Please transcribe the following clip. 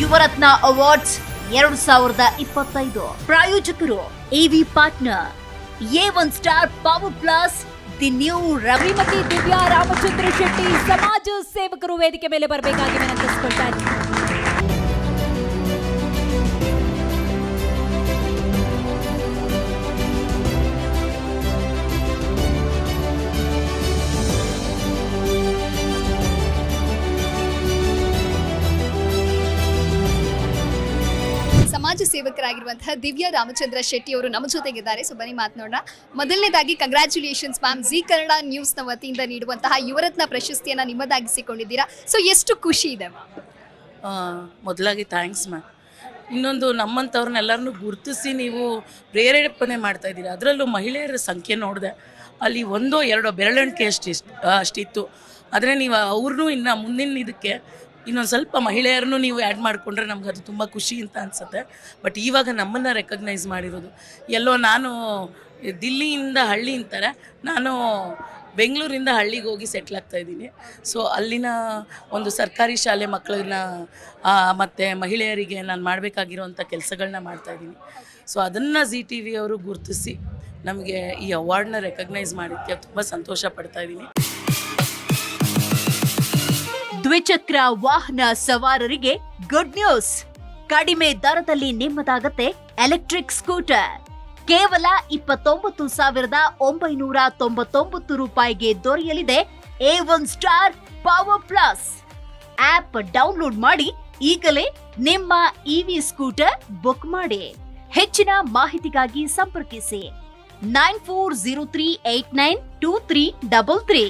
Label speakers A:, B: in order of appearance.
A: Yuvarathna awards ಎರಡು ಸಾವಿರದ ಇಪ್ಪತ್ತೈದು. ಪ್ರಾಯೋಜಕರು AV partner A one star power plus the new
B: ರವಿಮತಿ Divya Ramachandra Shetty ಸಮಾಜ ಸೇವಕರು ವೇದಿಕೆ ಮೇಲೆ ಬರಬೇಕಾಗಿ ವಿನಂತಿಸ್ಕೊಳ್ತಾ
C: ಸಮಾಜ ಸೇವಕರಾಗಿರುವಂತಹ ದಿವ್ಯಾ ರಾಮಚಂದ್ರ ಶೆಟ್ಟಿ ಅವರು ನಮ್ಮ ಜೊತೆಗಿದ್ದಾರೆ. ಸೊ ಬನ್ನಿ ಮಾತನಾಡೋಣ ಮೊದಲನೇದಾಗಿ ಕಂಗ್ರ್ಯಾಚುಲೇಷನ್ಸ್ ಮ್ಯಾಮ್ ಜಿ ಕನ್ನಡ ನ್ಯೂಸ್ನ ವತಿಯಿಂದ ನೀಡುವಂತಹ ಯುವರತ್ನ ಪ್ರಶಸ್ತಿಯನ್ನ ನಿಮ್ಮದಾಗಿಸಿಕೊಂಡಿದ್ದೀರಾ. ಸೊ ಎಷ್ಟು ಖುಷಿ ಇದೆ ಮ್ಯಾಮ್
D: ಮೊದಲಾಗಿ ಥ್ಯಾಂಕ್ಸ್ ಮ್ಯಾಮ್ ಇನ್ನೊಂದು ನಮ್ಮಂಥವ್ರನ್ನೆಲ್ಲರನ್ನು ಗುರುತಿಸಿ ನೀವು ಪ್ರೇರೇಪಣೆ ಮಾಡ್ತಾ ಇದ್ದೀರಿ. ಅದರಲ್ಲೂ ಮಹಿಳೆಯರ ಸಂಖ್ಯೆ ನೋಡಿದೆ. ಅಲ್ಲಿ ಒಂದೋ ಎರಡೋ ಬೆರಳೆಣಿಕೆ ಅಷ್ಟು ಇಷ್ಟು ಅಷ್ಟಿತ್ತು. ಆದರೆ ನೀವು ಅವ್ರನ್ನೂ ಇನ್ನು ಮುಂದಿನ ಇದಕ್ಕೆ ಇನ್ನೊಂದು ಸ್ವಲ್ಪ ಮಹಿಳೆಯರನ್ನು ನೀವು ಆ್ಯಡ್ ಮಾಡಿಕೊಂಡ್ರೆ ನಮ್ಗೆ ಅದು ತುಂಬ ಖುಷಿ ಅಂತ ಅನಿಸುತ್ತೆ. ಬಟ್ ಇವಾಗ ನಮ್ಮನ್ನು ರೆಕಗ್ನೈಸ್ ಮಾಡಿರೋದು. ಎಲ್ಲೋ ನಾನು ದಿಲ್ಲಿಯಿಂದ ಹಳ್ಳಿ ಅಂತಾರೆ, ನಾನು ಬೆಂಗಳೂರಿಂದ ಹಳ್ಳಿಗೆ ಹೋಗಿ ಸೆಟ್ಲ್ ಆಗ್ತಾ ಇದ್ದೀನಿ. ಸೊ ಅಲ್ಲಿನ ಒಂದು ಸರ್ಕಾರಿ ಶಾಲೆ ಮಕ್ಕಳನ್ನ ಮತ್ತು ಮಹಿಳೆಯರಿಗೆ ನಾನು ಮಾಡಬೇಕಾಗಿರೋಂಥ ಕೆಲಸಗಳನ್ನ ಮಾಡ್ತಾಯಿದ್ದೀನಿ ಸೊ ಅದನ್ನು ಜಿ ಟಿ ವಿ ಅವರು ಗುರುತಿಸಿ ನಮಗೆ ಈ ಅವಾರ್ಡ್ನ ರೆಕಗ್ನೈಸ್ ಮಾಡಿದ್ದಕ್ಕೆ ತುಂಬ ಸಂತೋಷ ಪಡ್ತಾ ಇದ್ದೀನಿ.
A: ದ್ವಿಚಕ್ರ ವಾಹನ ಸವಾರರಿಗೆ ಗುಡ್ ನ್ಯೂಸ್ ಕಡಿಮೆ ದರದಲ್ಲಿ ನಿಮ್ಮದಾಗತ್ತೆ ಎಲೆಕ್ಟ್ರಿಕ್ ಸ್ಕೂಟರ್ ಕೇವಲ ಇಪ್ಪತ್ತೊಂಬತ್ತು ಸಾವಿರದ ಒಂಬೈನೂರ ತೊಂಬತ್ತೊಂಬತ್ತು ರೂಪಾಯಿಗೆ ದೊರೆಯಲಿದೆ A one star power plus app download ಮಾಡಿ ಈಗಲೇ ನಿಮ್ಮ ಇವಿ ಸ್ಕೂಟರ್ ಬುಕ್ ಮಾಡಿ. ಹೆಚ್ಚಿನ ಮಾಹಿತಿಗಾಗಿ ಸಂಪರ್ಕಿಸಿ. Nine four zero three eight nine two three double three